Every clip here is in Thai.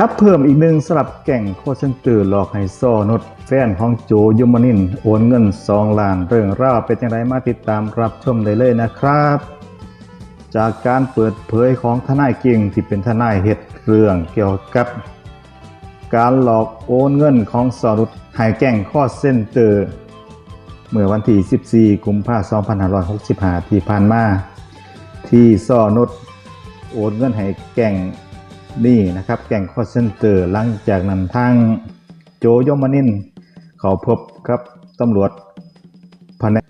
จับเพิ่มอีกหนึ่งสลับแก่งโคเซนเตอร์หลอกให้ซ่อนดแฟนของโจยมนิน โอนเงิน2ล้านเรื่องราวเป็นอย่างไรมาติดตามรับชมได้เลยนะครับ จากการเปิดเผยของทนายเก่งที่เป็นทนายเฮ็ดเรื่องเกี่ยวกับการหลอกโอนเงินของสอรุดให้แก่งข้อเส้นเตอร์ เมื่อวันที่ 14 กุมภาพันธ์ 2565 ที่ผ่านมา ที่ซ่อนดโอนเงินให้แก่ง นี่นะครับแก่งคอเซนเตอร์หลังจากนั้นทางโจยมานิน เขาพบครับตำรวจแผนก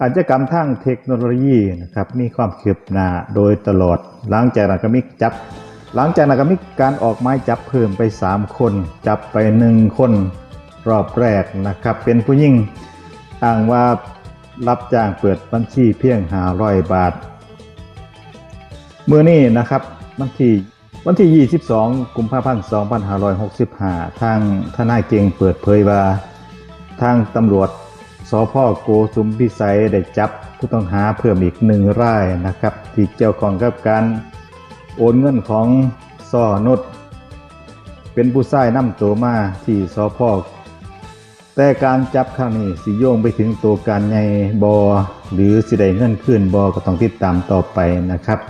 อาชญากรรมทางเทคโนโลยีนะครับมีความคืบหน้าโดยตลอด หลังจากนั้นก็มีจับ หลังจากนั้นก็มีการออกหมายจับเพิ่มไป 3 คน จับไป 1 คนรอบแรกนะครับ เป็นผู้หญิงอ้างว่ารับจ้างเปิดบัญชีเพียง500บาท เมื่อนี้นะครับวันที่ วันที่ 22 กุมภาพันธ์ 2565 ทางทนายเก่งเปิดเผยว่า ทางตำรวจสพโกสุมพิสัยได้จับผู้ต้องหาเพิ่มอีกหนึ่งรายนะครับ ที่เกี่ยวข้องกับการโอนเงินของซ่อนดเป็นผู้ชายนำตัวมาที่สพแต่การจับครั้งนี้สิโยงไปถึงตัวการใหญ่บอหรือสิได้เงินขึ้นบอก็ต้องติดตามต่อไปนะครับ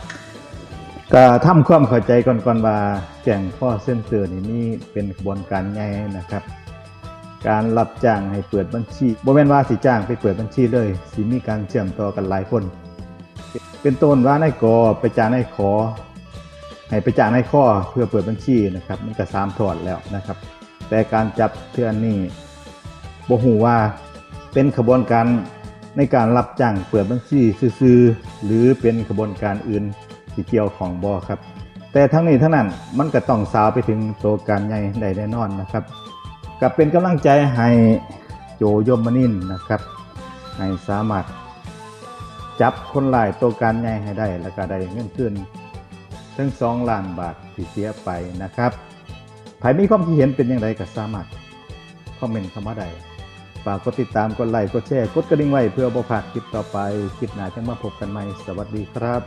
ก็ทำความเข้าใจก่อนๆว่าแก่งข้อเส้นเตือนนี่เป็นกระบวนการใหญ่นะครับ การรับจ้างให้เปิดบัญชีบ่แม่นว่าสิจ้างไปเปิดบัญชีเลยสิมีการเชื่อมต่อกันหลายคน เป็นต้นว่านายกอไปจ้างนายขอ ให้ไปจ้างนายข้อเพื่อเปิดบัญชีนะครับ มันก็สามทอดแล้วนะครับ แต่การจับเทื่อนนี้บ่ฮู้ว่าเป็นขบวนการในการรับจ้างเปิดบัญชีซื่อหรือเป็นขบวนการอื่น ที่เกี่ยวของบ่ครับ แต่ทั้งนี้ทั้งนั้นมันก็ต้องสาวไปถึงตัวการใหญ่ได้แน่นอนนะครับกับเป็นกำลังใจให้โจยมนินนะครับให้สามารถจับคนร้ายตัวการใหญ่ให้ได้ แล้วก็ได้เงินคืนถึง2ล้านบาทที่เสียไปนะครับใครมีความคิดเห็นเป็นอย่างไรก็สามารถคอมเมนต์เข้ามาได้ฝากกดติดตาม กดไลค์ กดแชร์ กดกระดิ่งไว้เพื่อบ่พลาดคลิปต่อไป คลิปหน้าจะมาพบกันใหม่ สวัสดีครับ